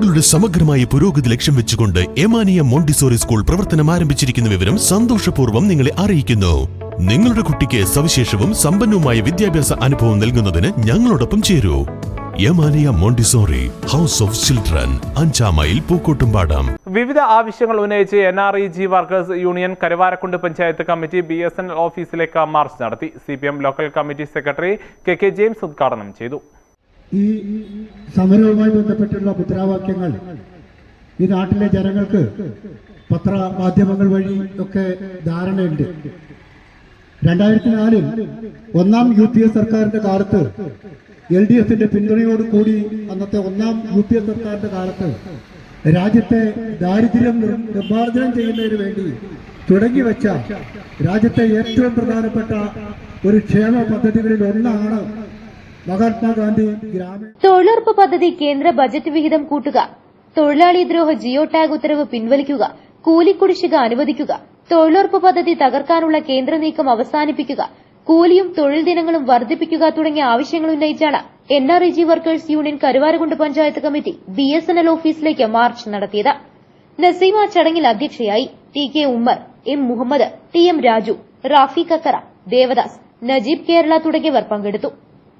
കുട്ടികളുടെ സമഗ്രമായ പുരോഗതി ലക്ഷ്യം വെച്ചുകൊണ്ട് എമാനിയ മോണ്ടിസോറി സ്കൂൾ പ്രവർത്തനം ആരംഭിച്ചിരിക്കുന്ന വിവരം സന്തോഷപൂർവം നിങ്ങളെ അറിയിക്കുന്നു. നിങ്ങളുടെ കുട്ടിക്ക് സവിശേഷവും സമ്പന്നവുമായ വിദ്യാഭ്യാസ അനുഭവം നൽകുന്നതിന് ഞങ്ങളോടൊപ്പം ചേരൂ. Yamaniya Montessori house of children അഞ്ചാം മൈൽ പൂക്കോട്ടുംപാടം. വിവിധ ആവശ്യങ്ങൾ ഉന്നയിച്ച് N R E G workers union Karuvarakkund panchayat committee B S N L ഓഫീസിലേക്ക് മാർച്ച് നടത്തി. C P M local committee secretary K K James ഉദ്ഘാടനം ചെയ്തു. ഈ സമരവുമായി ബന്ധപ്പെട്ടുള്ള മുദ്രാവാക്യങ്ങൾ ഈ നാട്ടിലെ ജനങ്ങൾക്ക് പത്ര മാധ്യമങ്ങൾ വഴി ഒക്കെ ധാരണയുണ്ട്. രണ്ടായിരത്തി നാലിൽ ഒന്നാം യു പി എ സർക്കാരിന്റെ കാലത്ത് എൽ ഡി എഫിന്റെ പിന്തുണയോട് കൂടി അന്നത്തെ ഒന്നാം യു പി എ സർക്കാരിന്റെ കാലത്ത് രാജ്യത്തെ ദാരിദ്ര്യം നിർമ്മാർജനം ചെയ്യുന്നതിന് വേണ്ടി തുടങ്ങിവെച്ച രാജ്യത്തെ ഏറ്റവും പ്രധാനപ്പെട്ട ഒരു ക്ഷേമ പദ്ധതികളിൽ ഒന്നാണ് മഹാത്മാഗാന്ധി ഗ്രാമീണ തൊഴിലുറപ്പ് പദ്ധതി കേന്ദ്ര ബജറ്റ് വിഹിതം കൂട്ടുക. തൊഴിലാളി ദ്രോഹ ജിയോ ടാഗ് ഉത്തരവ് പിൻവലിക്കുക. കൂലിക്കുടിശ്ശിക അനുവദിക്കുക. തൊഴിലുറപ്പ് പദ്ധതി തകർക്കാനുള്ള കേന്ദ്ര നീക്കം അവസാനിപ്പിക്കുക. കൂലിയും തൊഴിൽ ദിനങ്ങളും വർദ്ധിപ്പിക്കുക തുടങ്ങിയ ആവശ്യങ്ങൾ ഉന്നയിച്ചാണ് N R E G workers union Karuvarakund panchayat committee B S N L ഓഫീസിലേക്ക് മാർച്ച് നടത്തിയത്. നസീമ ചടങ്ങിൽ അധ്യക്ഷയായി T K Ummer M Muhammad T M Raju Rafi Kakkara Devadas Najeeb Kerala തുടങ്ങിയവർ പങ്കെടുത്തു.